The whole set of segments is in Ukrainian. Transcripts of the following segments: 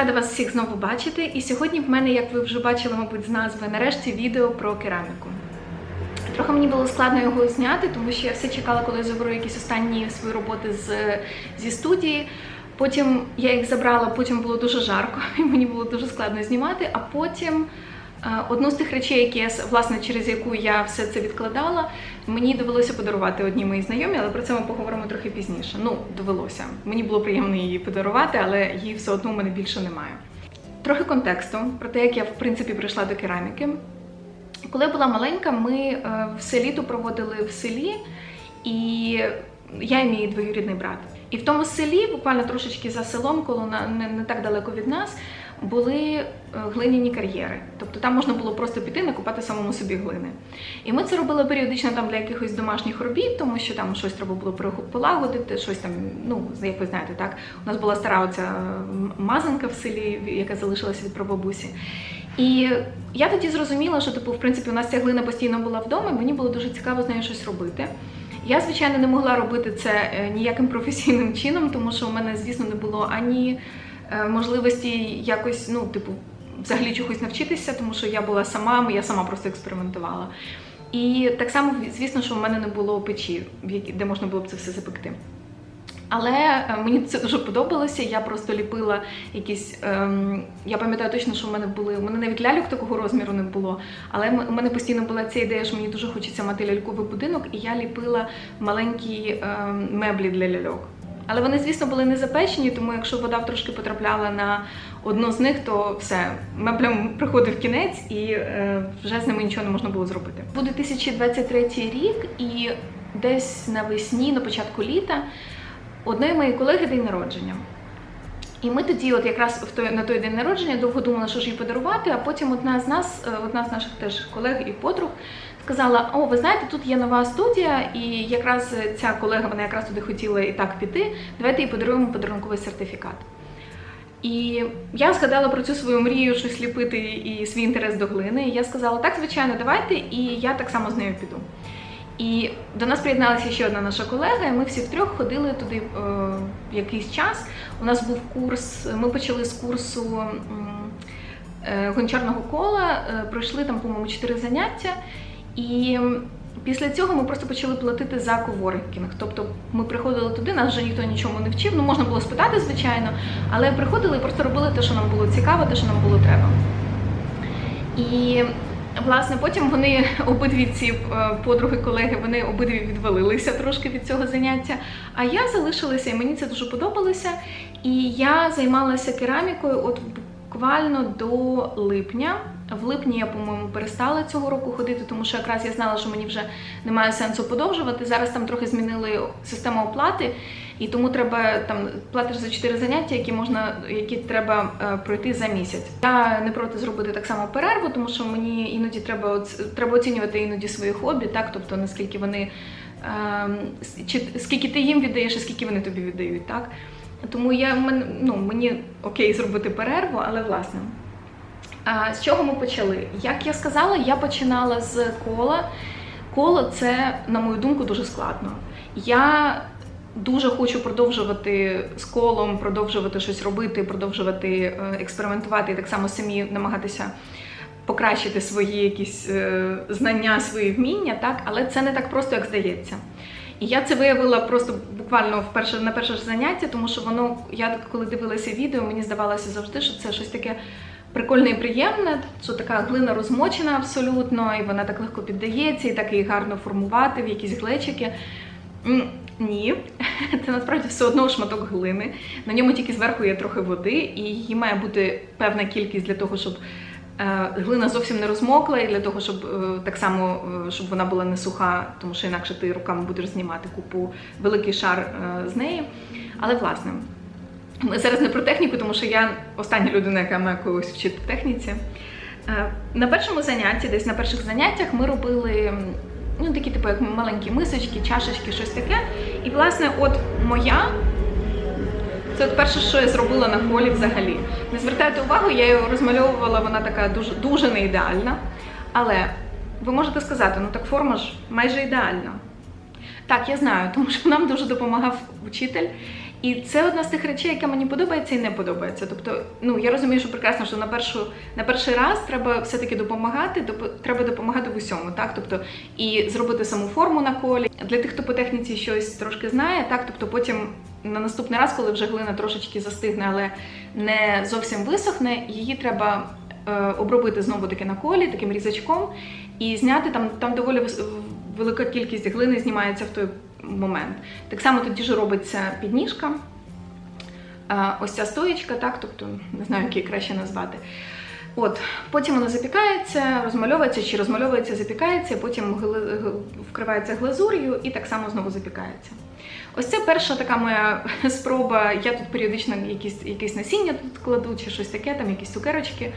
рада вас всіх знову бачити. І сьогодні в мене, як ви вже бачили, мабуть, з назви, нарешті відео про кераміку. Трохи мені було складно його зняти, тому що я все чекала, коли я заберу якісь останні свої роботи з, зі студії. Потім я їх забрала, потім було дуже жарко, і мені було дуже складно знімати. А потім одну з тих речей, які я власне через яку я все це відкладала, мені довелося подарувати одній моїй знайомій, але про це ми поговоримо трохи пізніше. Ну, довелося. Мені було приємно її подарувати, але її все одно у мене більше немає. Трохи контексту про те, як я в принципі прийшла до кераміки. Коли я була маленька, ми е, все літо проводили в селі, і я і мій двоюрідний брат. І в тому селі, буквально трошечки за селом, коли на не, не так далеко від нас, були е, глиняні кар'єри. Тобто там можна було просто піти накопати самому собі глини. І ми це робили періодично там для якихось домашніх робіт, тому що там щось треба було полагодити, щось там, ну як ви знаєте, так у нас була стара оця мазанка в селі, яка залишилася від прабабусі. І я тоді зрозуміла, що типу, в принципі, у нас ця глина постійно була вдома, і мені було дуже цікаво з нею щось робити. Я, звичайно, не могла робити це е, ніяким професійним чином, тому що у мене, звісно, не було ані можливості якось, ну, типу, взагалі чогось навчитися, тому що я була сама, я сама просто експериментувала. І так само, звісно, що в мене не було печі, де можна було б це все запекти. Але е, мені це дуже подобалося. Я просто ліпила якісь. Ем, я пам'ятаю точно, що в мене були. У мене навіть ляльок такого розміру не було. Але у мене постійно була ця ідея, що мені дуже хочеться мати ляльковий будинок, і я ліпила маленькі ем, меблі для ляльок. Але вони, звісно, були не запечені, тому якщо вода трошки потрапляла на одну з них, то все, меблям приходив кінець і е, вже з ними нічого не можна було зробити. Буде 2023 рік, і десь навесні, на початку літа, одної моєї колеги день народження. І ми тоді, от якраз в той на той день народження, довго думали, що ж їй подарувати. А потім одна з нас, е, одна з наших теж колег і подруг, сказала: О, ви знаєте, тут є нова студія, і якраз ця колега, вона якраз туди хотіла і так піти. Давайте їй подаруємо подарунковий сертифікат. І я згадала про цю свою мрію щось ліпити і свій інтерес до глини. І я сказала, так, звичайно, давайте, і я так само з нею піду. І до нас приєдналася ще одна наша колега, і ми всі втрьох ходили туди е, якийсь час. У нас був курс, ми почали з курсу е, гончарного кола, е, пройшли там, по-моєму, чотири заняття. І після цього ми просто почали платити за коворкінг. Тобто ми приходили туди, нас вже ніхто нічому не вчив. Ну, можна було спитати, звичайно, але приходили і просто робили те, що нам було цікаво, те, що нам було треба. І власне потім вони обидві ці е, подруги, колеги, вони обидві відвалилися трошки від цього заняття. А я залишилася, і мені це дуже подобалося. І я займалася керамікою от буквально до липня. В липні я, по-моєму, перестала цього року ходити, тому що якраз я знала, що мені вже немає сенсу подовжувати. Зараз там трохи змінили систему оплати, і тому треба там платиш за 4 заняття, які можна, які треба е, пройти за місяць. Я не проти зробити так само перерву, тому що мені іноді треба треба оцінювати іноді свої хобі, так тобто наскільки вони с- чи скільки ти їм віддаєш, і скільки вони тобі віддають, так. Тому я ну, мені окей зробити перерву, але власне. З чого ми почали? Як я сказала, я починала з кола. Коло це, на мою думку, дуже складно. Я дуже хочу продовжувати з колом, продовжувати щось робити, продовжувати е, експериментувати і так само самі намагатися покращити свої якісь е, знання, свої вміння, так? але це не так просто, як здається. І я це виявила просто буквально вперше на перше ж заняття, тому що воно, я коли дивилася відео, мені здавалося завжди, що це щось таке прикольне і приємне, що така глина розмочена абсолютно, і вона так легко піддається, і так її гарно формувати в якісь глечики. Ні, це насправді все одно шматок глини. На ньому тільки зверху є трохи води, і її має бути певна кількість для того, щоб е, глина зовсім не розмокла, і для того, щоб е, так само е, щоб вона була не суха, тому що інакше ти руками будеш знімати купу великий шар з неї. Але власне, ми зараз не про техніку, тому що я остання людина, яка має когось вчити техніці. Е, На першому занятті, десь на перших заняттях, ми робили ну, такі, типу, як маленькі мисочки, чашечки, щось таке. І, власне, от моя. Це от перше, що я зробила на колі взагалі. Не звертайте увагу, я її розмальовувала, вона така дуже, дуже не ідеальна. Але ви можете сказати, ну так форма ж майже ідеальна. Так, я знаю, тому що нам дуже допомагав учитель. І це одна з тих речей, яка мені подобається і не подобається. Тобто, ну я розумію, що прекрасно, що на першу на перший раз треба все-таки допомагати, доп- треба допомагати в усьому, так тобто і зробити саму форму на колі. Для тих, хто по техніці щось трошки знає, так тобто потім на наступний раз, коли вже глина трошечки застигне, але не зовсім висохне, її треба е, обробити знову таки на колі, таким різачком, і зняти там, там доволі вис- велика кількість глини знімається в той момент. Так само тоді ж робиться підніжка. Е, Ось ця стоєчка, так, тобто не знаю, як її краще назвати. От, потім вона запікається, розмальовується чи розмальовується, запікається, потім вкривається глазур'ю і так само знову запікається. Ось це перша така моя спроба. Я тут періодично якісь, якісь насіння тут кладу, чи щось таке, там якісь цукерочки.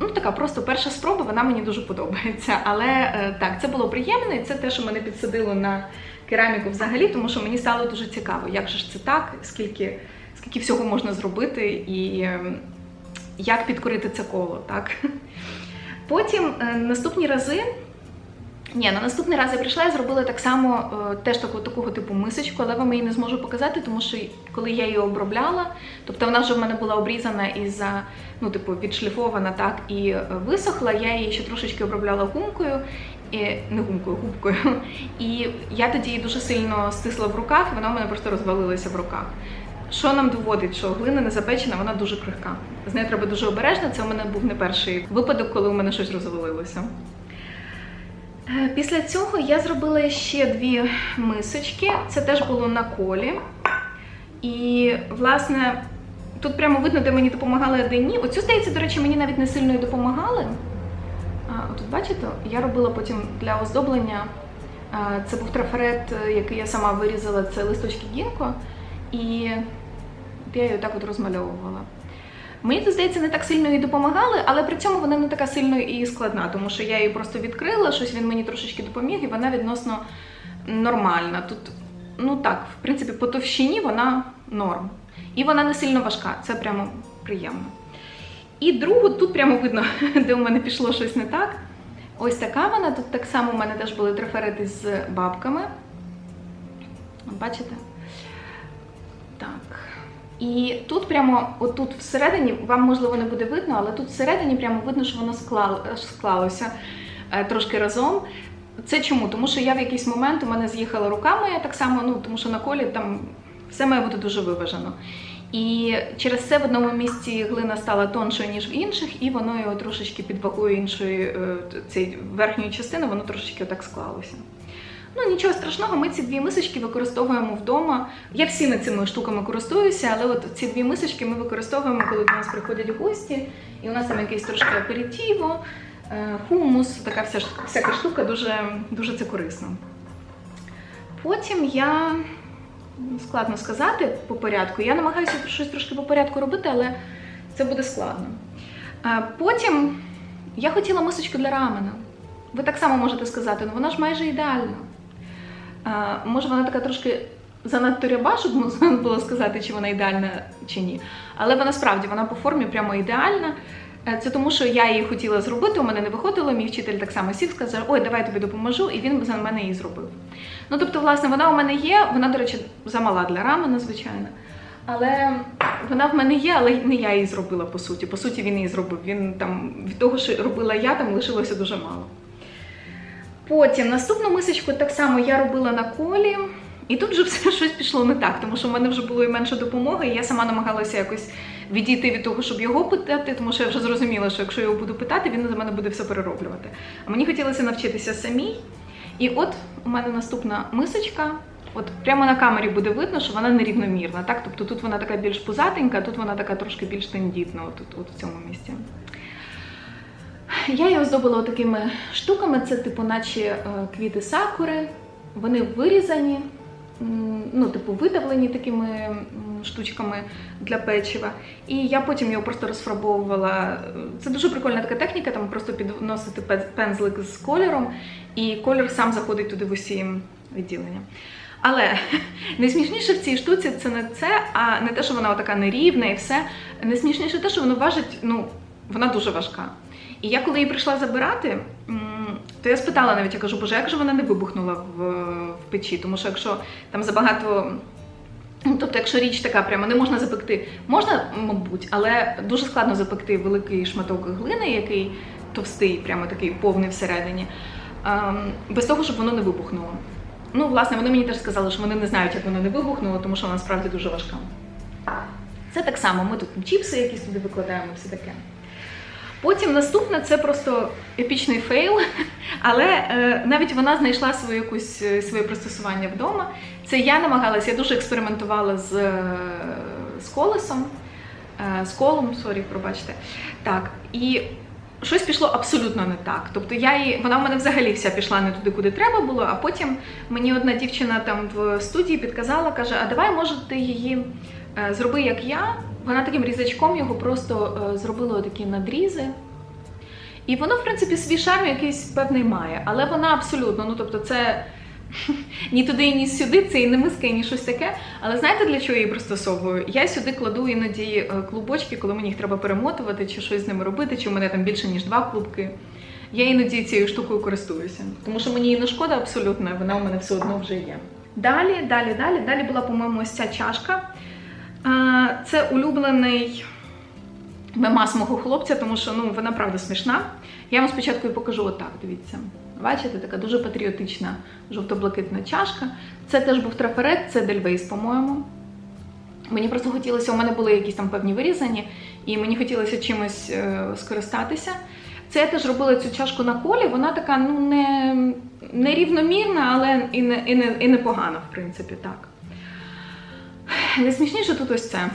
Ну, така просто перша спроба, вона мені дуже подобається. Але е, так, це було приємно, і це те, що мене підсадило на кераміку взагалі, тому що мені стало дуже цікаво, як же ж це так, скільки, скільки всього можна зробити і е, як підкорити це коло. Так? Потім е, наступні рази. Ні, на наступний раз я прийшла і зробила так само е, теж таку, такого типу мисочку, але вам її не зможу показати, тому що коли я її обробляла, тобто вона вже в мене була обрізана і за, ну, типу, відшліфована так і е, висохла. Я її ще трошечки обробляла гумкою, і, не гумкою, губкою. І я тоді її дуже сильно стисла в руках, і вона в мене просто розвалилася в руках. Що нам доводить, що глина не запечена, вона дуже крихка. З нею треба дуже обережно. Це у мене був не перший випадок, коли у мене щось розвалилося. Е, Після цього я зробила ще дві мисочки. Це теж було на колі. І, власне, тут прямо видно, де мені допомагали, а. Оцю, здається, до речі, мені навіть не сильно і допомагали. А, Тут бачите, я робила потім для оздоблення. Це був трафарет, е, який я сама вирізала, це листочки гінко. І я її так от розмальовувала. Мені тут, здається, не так сильно і допомагали, але при цьому вона не така сильно і складна, тому що я її просто відкрила, щось він мені трошечки допоміг, і вона відносно нормальна. Тут, ну так, в принципі, по товщині вона норм. І вона не сильно важка, це прямо приємно. І другу тут прямо видно, де у мене пішло щось не так. Ось така вона. Тут так само у мене теж були трафарети з бабками. Бачите? Так. І тут прямо, отут всередині, вам можливо не буде видно, але тут всередині прямо видно, що воно склало, склалося е, трошки разом. Це чому? Тому що я в якийсь момент у мене з'їхала рука моя так само, ну тому що на колі там все має бути дуже виважено. І через це в одному місці глина стала тоншою, ніж в інших, і воно його трошечки під вагою іншої е, цієї верхньої частини, воно трошечки отак склалося. Ну нічого страшного, ми ці дві мисочки використовуємо вдома. Я всіми цими штуками користуюся, але от ці дві мисочки ми використовуємо, коли до нас приходять гості, і у нас там якийсь трошки аперитіво, е, хумус, така вся всяка штука, дуже, дуже це корисно. Потім я складно сказати по порядку. Я намагаюся щось трошки по порядку робити, але це буде складно. Е, Потім я хотіла мисочку для рамена. Ви так само можете сказати, ну вона ж майже ідеальна. Може, вона така трошки занадто ряба, щоб можна було сказати, чи вона ідеальна чи ні. Але вона справді вона по формі прямо ідеальна. Е, Це тому, що я її хотіла зробити, у мене не виходило. Мій вчитель так само сів, сказав, ой, давай я тобі допоможу, і він за мене її зробив. Ну, тобто, власне, вона у мене є, вона, до речі, замала для рамена, звичайно. Але вона в мене є, але не я її зробила по суті. По суті, він її зробив. Він там від того, що робила я, там лишилося дуже мало. Потім наступну мисочку так само я робила на колі, і тут вже все щось пішло не так, тому що в мене вже було і менше допомоги, і я сама намагалася якось відійти від того, щоб його питати, тому що я вже зрозуміла, що якщо його буду питати, він за мене буде все перероблювати. А мені хотілося навчитися самій. І от у мене наступна мисочка. От прямо на камері буде видно, що вона нерівномірна. Так? Тобто тут вона така більш пузатенька, тут вона така трошки більш тендітна, от, от в цьому місці. Я її оздобила такими штуками, це типу, наче е, квіти сакури. Вони вирізані, ну, типу, видавлені такими штучками для печива. І я потім його просто розфарбовувала. Це дуже прикольна така техніка, там просто підносити пензлик з кольором, і кольор сам заходить туди в усі відділення. Але найсмішніше в цій штуці це не це, а не те, що вона така нерівна і все. Найсмішніше те, що воно важить, ну, вона дуже важка. І я коли її прийшла забирати, то я спитала навіть, я кажу, боже, як же вона не вибухнула в, в печі? Тому що якщо там забагато Ну, Тобто, якщо річ така прямо не можна запекти, можна, мабуть, але дуже складно запекти великий шматок глини, який товстий, прямо такий повний всередині, ем, без того, щоб воно не вибухнуло. Ну, власне, вони мені теж сказали, що вони не знають, як воно не вибухнуло, тому що вона справді дуже важка. Це так само. Ми тут чіпси якісь туди викладаємо, все таке. Потім наступне це просто епічний фейл, але е, навіть вона знайшла свою якусь е, своє пристосування вдома. Це я намагалася, я дуже експериментувала з, е, з колесом, е, з колом, сорі, пробачте. Так, і щось пішло абсолютно не так. Тобто я її, вона в мене взагалі вся пішла не туди, куди треба було. А потім мені одна дівчина там в студії підказала, каже: А давай, може, ти її е, зроби як я. Вона таким різачком його просто е, зробила такі надрізи. І воно, в принципі, свій шарм якийсь певний має, але вона абсолютно, ну тобто, це ні туди, ні сюди, це і не миска, і ні щось таке. Але знаєте, для чого я її пристосовую? Я сюди кладу іноді е, клубочки, коли мені їх треба перемотувати, чи щось з ними робити, чи в мене там більше, ніж два клубки. Я іноді цією штукою користуюся, тому що мені її не шкода абсолютно, вона у мене все одно вже є. Далі, далі, далі, далі була, по-моєму, ось ця чашка. Це улюблений мемас мого хлопця, тому що ну, вона правда смішна. Я вам спочатку і покажу отак, дивіться. Бачите, така дуже патріотична жовто-блакитна чашка. Це теж був трафарет, це Дельвейс, по-моєму. Мені просто хотілося, у мене були якісь там певні вирізані, і мені хотілося чимось е, скористатися. Це я теж робила цю чашку на колі, вона така ну, не, не рівномірна, але і не, і, не, і непогана, в принципі, так. Найсмішніше тут ось це.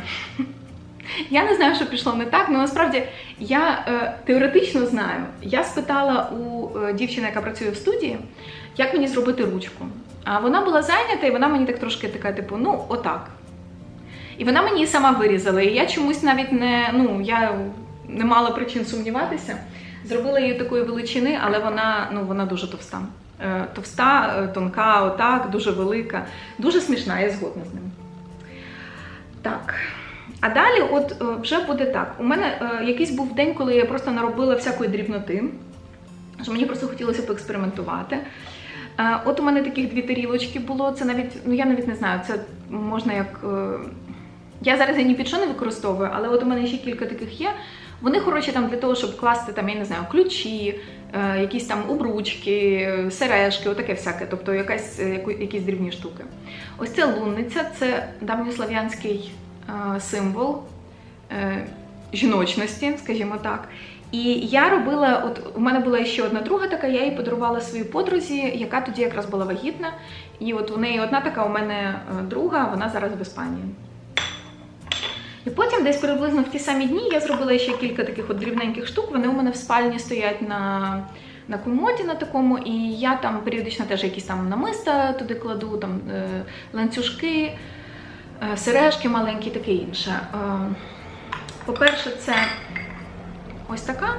Я не знаю, що пішло не так, але насправді я е, теоретично знаю. Я спитала у е, дівчини, яка працює в студії, як мені зробити ручку. А вона була зайнята, і вона мені так трошки така, типу, ну, отак. І вона мені сама вирізала. І я чомусь навіть не, ну, я не мала причин сумніватися. Зробила її такої величини, але вона, ну, вона дуже товста. Е, товста, е, тонка, отак, дуже велика, дуже смішна, я згодна з ним. Так. А далі, от е, вже буде так. У мене е, якийсь був день, коли я просто наробила всякої дрібноти, що мені просто хотілося поекспериментувати. Е, От у мене таких дві тарілочки було. Це навіть, ну я навіть не знаю, це можна як. е, Я зараз я ні під що не використовую, але от у мене ще кілька таких є. Вони хороші там для того, щоб класти там, я не знаю, ключі, якісь там обручки, е, сережки, отаке всяке, тобто якась, е, якісь дрібні штуки. Ось це лунниця, це давньослав'янський е, символ е, жіночності, скажімо так. І я робила, от у мене була ще одна друга така, я її подарувала своїй подрузі, яка тоді якраз була вагітна. І от у неї одна така, у мене е, друга, вона зараз в Іспанії. І потім, десь приблизно в ті самі дні, я зробила ще кілька таких от дрібненьких штук. Вони у мене в спальні стоять на, на комоді на такому, і я там періодично теж якісь там намиста туди кладу, там е, ланцюжки, е, сережки маленькі, таке інше. Е, по-перше, це ось така.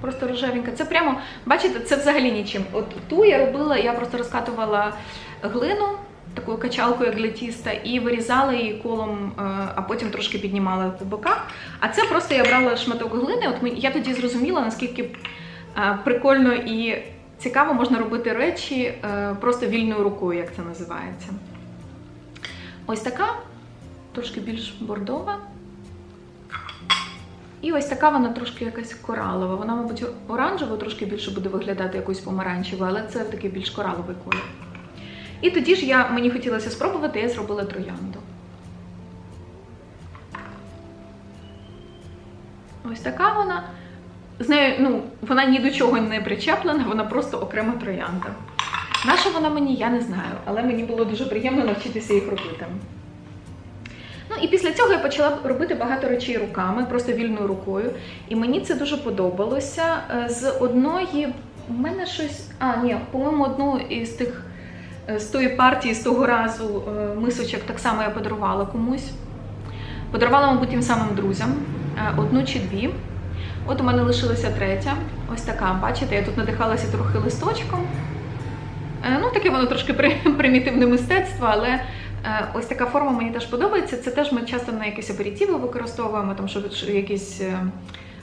Просто рожевенька. Це прямо, бачите, це взагалі нічим. От ту я робила, я просто розкатувала глину такою качалкою як для тіста і вирізала її колом, е, а потім трошки піднімала по боках. А це просто я брала шматок глини. От я тоді зрозуміла, наскільки е, прикольно і цікаво можна робити речі е, просто вільною рукою, як це називається. Ось така, трошки більш бордова. І ось така вона трошки якась коралова. Вона, мабуть, оранжево трошки більше буде виглядати якось помаранчево, але це такий більш кораловий колір. І тоді ж я, мені хотілося спробувати, я зробила троянду. Ось така вона. З нею, ну, вона ні до чого не причеплена, вона просто окрема троянда. Наша вона мені, я не знаю, але мені було дуже приємно навчитися їх робити. Ну і після цього я почала робити багато речей руками, просто вільною рукою. І мені це дуже подобалося. Е, З одної у мене щось. А, ні, по-моєму, одну із тих з тої партії, з того разу е, мисочок так само я подарувала комусь. Подарувала, мабуть, тим самим друзям е, одну чи дві. От у мене лишилася третя. Ось така. Бачите, я тут надихалася трохи листочком. Е, Ну, таке воно трошки примітивне мистецтво, але е, ось така форма мені теж подобається. Це теж ми часто на якісь аперитиви використовуємо, там, щоб якісь е,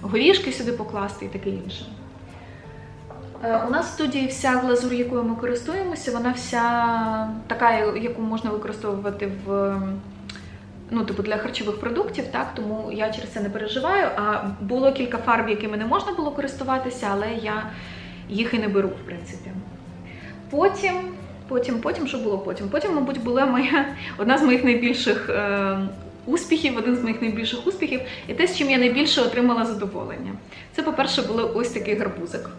горішки сюди покласти і таке інше. Е, У нас в студії вся глазур, якою ми користуємося, вона вся така, яку можна використовувати в ну, типу, для харчових продуктів, так, тому я через це не переживаю. А було кілька фарб, якими не можна було користуватися, але я їх і не беру, в принципі. Потім, потім, потім, що було потім? Потім, мабуть, була моя одна з моїх найбільших е, успіхів, один з моїх найбільших успіхів, і те, з чим я найбільше отримала задоволення. Це, по-перше, було ось такий гарбузик.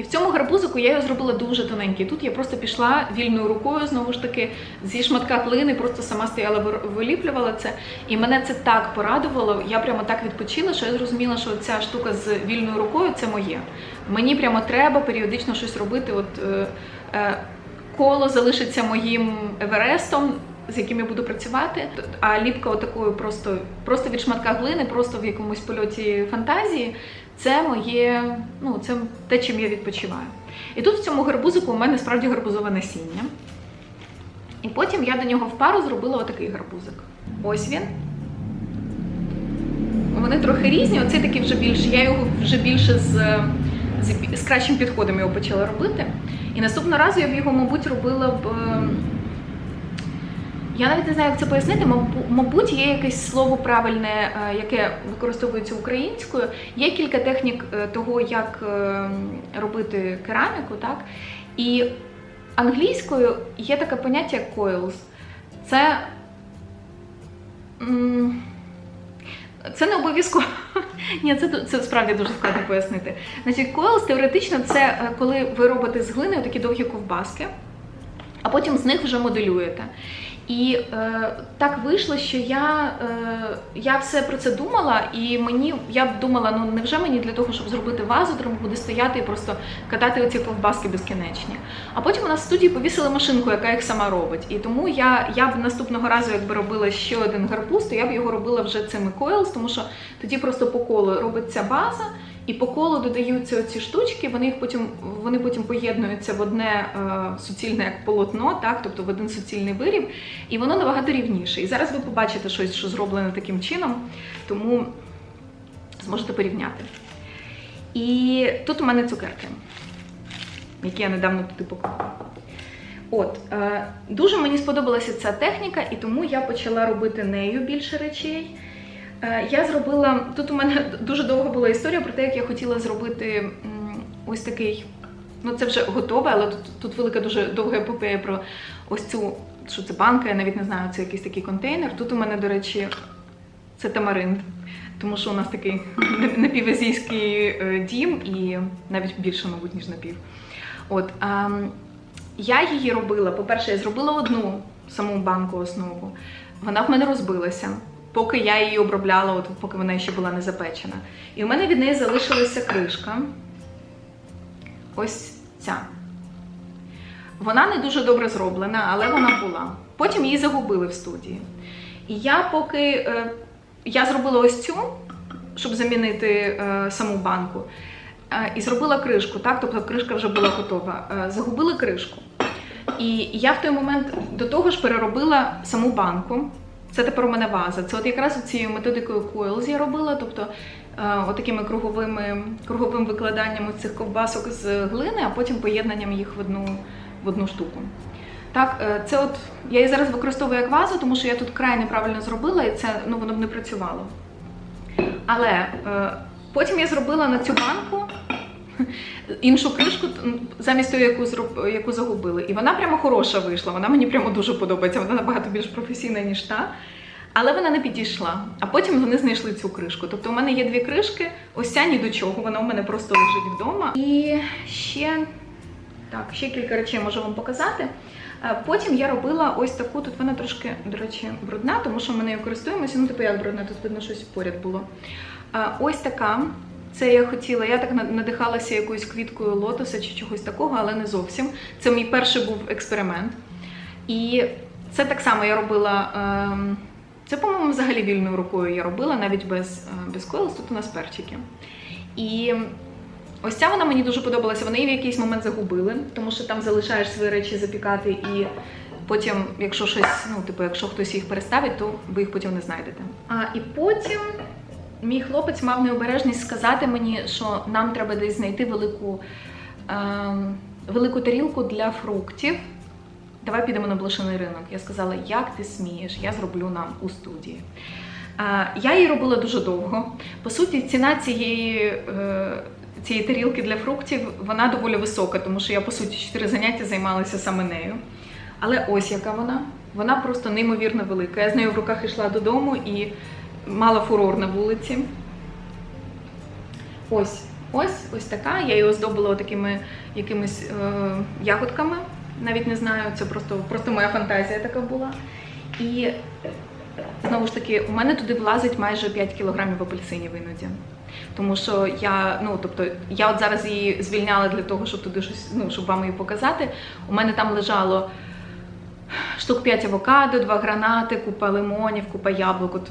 І в цьому гарбузику я його зробила дуже тоненький. Тут я просто пішла вільною рукою, знову ж таки, зі шматка глини, просто сама стояла, виліплювала це. І мене це так порадувало. Я прямо так відпочила, що я зрозуміла, що ця штука з вільною рукою це моє. Мені прямо треба періодично щось робити. От е, е, коло залишиться моїм еверестом. З яким я буду працювати, а ліпка отакою просто, просто від шматка глини, просто в якомусь польоті фантазії, це моє, ну це те, чим я відпочиваю. І тут в цьому гарбузику у мене справді гарбузове насіння. І потім я до нього в пару зробила отакий гарбузик. Ось він. Вони трохи різні. Оцей такий вже більше. Я його вже більше з, з, з кращим підходом його почала робити. І наступного разу я б його, мабуть, робила б. Я навіть не знаю, як це пояснити. Мабуть, є якесь слово правильне, е, яке використовується українською. Є кілька технік е, того, як е, робити кераміку, так? І англійською є таке поняття як coils. Це. Це не обов'язково. Ні, це, це справді дуже складно пояснити. Значить, coils теоретично це коли ви робите з глини такі довгі ковбаски, а потім з них вже моделюєте. І е, так вийшло, що я, е, я все про це думала, і мені я думала, ну невже мені для того, щоб зробити вазу, треба буде стояти і просто катати оці ковбаски безкінечні. А потім у нас в студії повісили машинку, яка їх сама робить. І тому я, я б наступного разу, якби робила ще один гарбуз, то я б його робила вже цими coils, тому що тоді просто по колу робиться база. І по колу додаються ці штучки, вони їх потім вони потім поєднуються в одне е, суцільне як полотно, так, тобто в один суцільний виріб, і воно набагато рівніше. І зараз ви побачите щось, що зроблене таким чином, тому зможете порівняти. І тут у мене цукерки, які я недавно туди поклала. От, е, дуже мені сподобалася ця техніка, і тому я почала робити нею більше речей. Е, Я зробила тут. У мене дуже довга була історія про те, як я хотіла зробити ось такий. Ну, це вже готове, але тут, тут велика дуже довга епопея про ось цю, що це банка, я навіть не знаю, це якийсь такий контейнер. Тут у мене, до речі, це тамаринд, тому що у нас такий напівазійський е, дім і навіть більше, мабуть, ніж напів. От, ем, я її робила. По-перше, я зробила одну саму банку основу. Вона в мене розбилася, поки я її обробляла, от поки вона ще була не запечена. І у мене від неї залишилася кришка. Ось ця. Вона не дуже добре зроблена, але вона була. Потім її загубили в студії. І я поки е, я зробила ось цю, щоб замінити е, саму банку, е, і зробила кришку, так? Тобто кришка вже була готова. Загубили кришку. І я в той момент до того ж переробила саму банку. Це тепер у мене ваза. Це от якраз цією методикою Coils я робила, тобто е, отакими круговими, круговим викладанням цих ковбасок з глини, а потім поєднанням їх в одну, в одну штуку. Так, е, це от я її зараз використовую як вазу, тому що я тут край неправильно зробила, і це ну воно б не працювало. Але е, потім я зробила на цю банку іншу кришку, замість тої, яку зроб... яку загубили. І вона прямо хороша вийшла. Вона мені прямо дуже подобається. Вона набагато більш професійна, ніж та. Але вона не підійшла. А потім вони знайшли цю кришку. Тобто у мене є дві кришки, ось ця ні до чого, вона у мене просто лежить вдома. І ще так, ще кілька речей можу вам показати. Е, Потім я робила ось таку, тут вона трошки, до речі, брудна, тому що ми нею користуємося. Ну, типу, як брудна, тут видно щось поряд було. Е, Ось така. Це я хотіла, я так надихалася якоюсь квіткою лотоса чи чогось такого, але не зовсім. Це мій перший був експеримент. І це так само я робила. ем, Це, по-моєму, взагалі вільною рукою я робила, навіть без, е, без койлс, тут у нас перчики. І ось ця вона мені дуже подобалася. Вони її в якийсь момент загубили, тому що там залишаєш свої речі запікати, і потім, якщо щось, ну, типу, якщо хтось їх переставить, то ви їх потім не знайдете. А і потім мій хлопець мав необережність сказати мені, що нам треба десь знайти велику, ем, велику тарілку для фруктів. давай підемо на блошиний ринок. Я сказала, як ти смієш, я зроблю нам у студії. А, Я її робила дуже довго. По суті, ціна цієї, е, цієї тарілки для фруктів вона доволі висока, тому що я, по суті, чотири заняття займалася саме нею. Але ось яка вона. Вона просто неймовірно велика. Я з нею в руках йшла додому і мала фурор на вулиці. Ось, ось, ось така. Я її оздобила такими якимись е, ягодками. Навіть не знаю, це просто, просто моя фантазія така була. І знову ж таки, у мене туди влазить майже 5 кілограмів апельсинів іноді. Тому що я, ну тобто, я от зараз її звільняла для того, щоб туди щось, ну, щоб вам її показати. У мене там лежало штук 5 авокадо, 2 гранати, купа лимонів, купа яблук. От,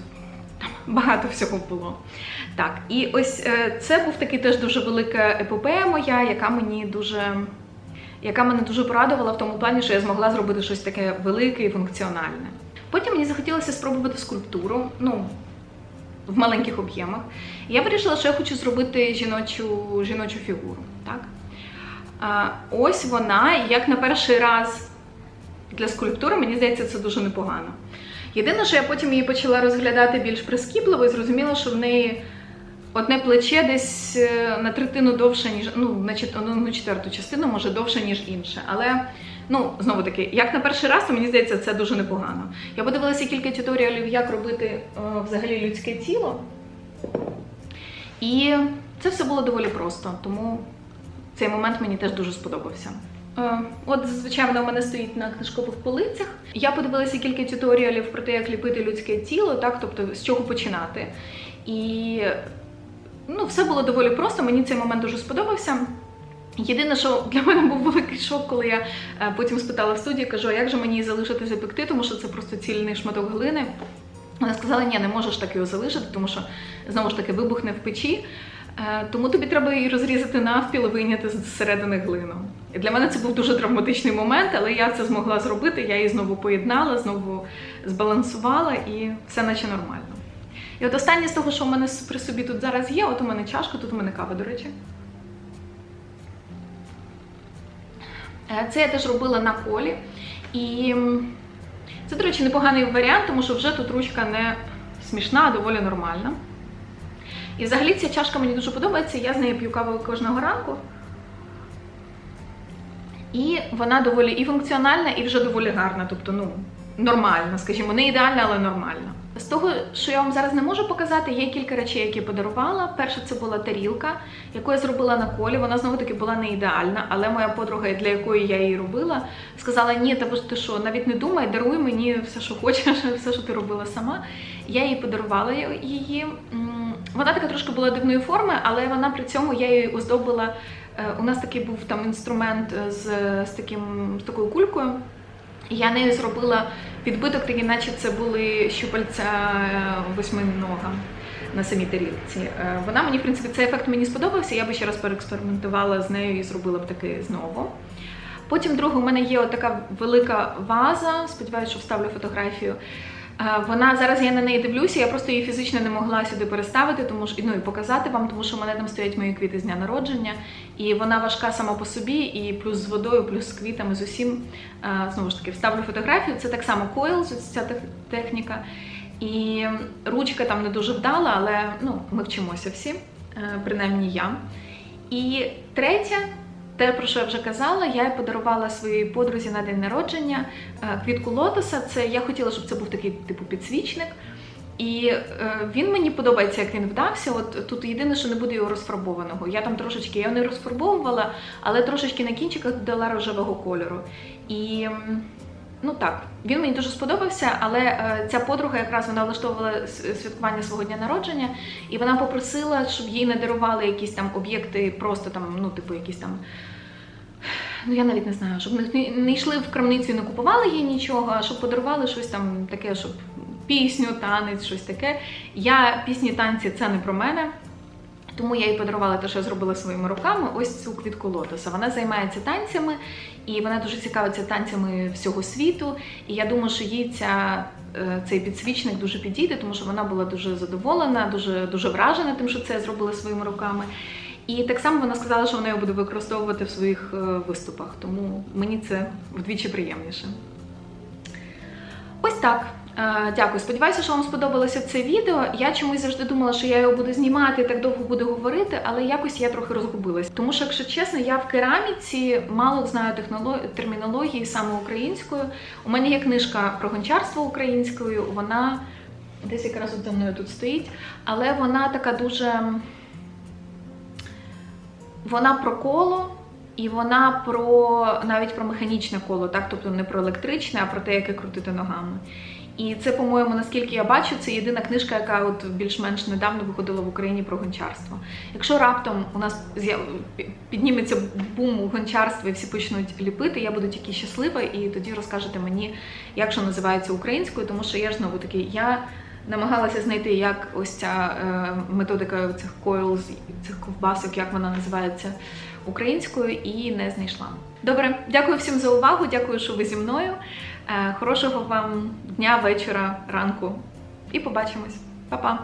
багато всього було. Так, і ось е, це був такий теж дуже велика епопея моя, яка мені дуже. Яка мене дуже порадувала в тому плані, що я змогла зробити щось таке велике і функціональне. Потім мені захотілося спробувати скульптуру, ну, в маленьких об'ємах. Я вирішила, що я хочу зробити жіночу, жіночу фігуру. Так? А, ось вона, як на перший раз для скульптури, мені здається, це дуже непогано. Єдине, що я потім її почала розглядати більш прискіпливо і зрозуміла, що в неї одне плече десь е, на третину довше, ніж ну, на ну, четверту частину, може довше, ніж інше. Але ну, знову таки, як на перший раз, то мені здається, це дуже непогано. Я подивилася кілька туторіалів, як робити е, взагалі людське тіло. І це все було доволі просто, тому цей момент мені теж дуже сподобався. Е, От, звичайно, у мене стоїть на книжкових полицях. Я подивилася кілька туторіалів про те, як ліпити людське тіло, так, тобто з чого починати. І ну, все було доволі просто, мені цей момент дуже сподобався. Єдине, що для мене був великий шок, коли я е, потім спитала в студії, кажу, а як же мені залишити запекти, тому що це просто цільний шматок глини. Вона сказала, ні, не можеш так його залишити, тому що знову ж таки вибухне в печі. Е, Тому тобі треба її розрізати навпіл вийняти зсередини глину. Для мене це був дуже травматичний момент, але я це змогла зробити. Я її знову поєднала, знову збалансувала і все наче нормально. І от останнє з того, що у мене при собі тут зараз є, от у мене чашка, тут у мене кава, до речі. Е, Це я теж робила на колі. І це, до речі, непоганий варіант, тому що вже тут ручка не смішна, а доволі нормальна. І взагалі ця чашка мені дуже подобається. Я з нею п'ю каву кожного ранку. І вона доволі і функціональна, і вже доволі гарна. Тобто, ну, нормальна, скажімо, не ідеальна, але нормальна. З того, що я вам зараз не можу показати, є кілька речей, які я подарувала. Перша це була тарілка, яку я зробила на колі. Вона знову таки була не ідеальна, але моя подруга, для якої я її робила, сказала: Ні, та ти що, навіть не думай, даруй мені все, що хочеш, все, що ти робила сама. Я їй подарувала її. Вона така трошки була дивної форми, але вона при цьому я її оздобила. Е, У нас такий був там інструмент з, з, таким, з такою кулькою. І Я нею зробила відбиток, такий, наче це були щупальця е, восьминога на самій тарілці. Е, Вона мені, в принципі, цей ефект мені сподобався. Я би ще раз переекспериментувала з нею і зробила б таки знову. Потім, друге, у мене є така велика ваза. Сподіваюся, що вставлю фотографію. Вона зараз я на неї дивлюся, я просто її фізично не могла сюди переставити, тому що ну і показати вам, тому що мене там стоять мої квіти з дня народження, і вона важка сама по собі, і плюс з водою, плюс з квітами, з усім. Знову ж таки, вставлю фотографію. Це так само койл, ця техніка. І ручка там не дуже вдала, але ну, ми вчимося всі, е, принаймні я. І третє, те, про що я вже казала, я подарувала своїй подрузі на день народження е, квітку лотоса. Це я хотіла, щоб це був такий типу підсвічник. І е, він мені подобається, як він вдався. От тут єдине, що не буде його розфарбованого. Я там трошечки його не розфарбовувала, але трошечки на кінчиках додала рожевого кольору. І ну так, він мені дуже сподобався, але е, ця подруга якраз вона влаштовувала святкування свого дня народження, і вона попросила, щоб їй не дарували якісь там об'єкти, просто там, ну, типу, якісь там. Ну, я навіть не знаю, щоб не, не йшли в крамницю і не купували їй нічого, а щоб подарували щось там таке, щоб пісню, танець, щось таке. Я пісні танці це не про мене. Тому я їй подарувала те, що я зробила своїми руками, ось цю квітку лотоса. Вона займається танцями, і вона дуже цікавиться танцями всього світу. І я думаю, що їй ця, е, цей підсвічник дуже підійде, тому що вона була дуже задоволена, дуже, дуже вражена тим, що це я зробила своїми руками. І так само вона сказала, що вона його буде використовувати в своїх е, виступах, тому мені це вдвічі приємніше. Ось так. Е, Дякую. Сподіваюся, що вам сподобалося це відео. Я чомусь завжди думала, що я його буду знімати, і так довго буду говорити, але якось я трохи розгубилась. Тому що, якщо чесно, я в кераміці мало знаю термінології саме українською. У мене є книжка про гончарство українською, вона десь якраз за мною тут стоїть, але вона така дуже. Вона про коло. І вона про навіть про механічне коло, так тобто не про електричне, а про те, яке крутити ногами. І це, по-моєму, наскільки я бачу, це єдина книжка, яка от більш-менш недавно виходила в Україні про гончарство. Якщо раптом у нас підніметься бум у гончарстві і всі почнуть ліпити, я буду тільки щаслива, і тоді розкажете мені, як що називається українською, тому що я ж знову таки я намагалася знайти, як ось ця е, методика цих coils, цих ковбасок, як вона називається українською, і не знайшла. Добре, дякую всім за увагу. Дякую, що ви зі мною. Е, Хорошого вам дня, вечора, ранку. І побачимось. Па-па!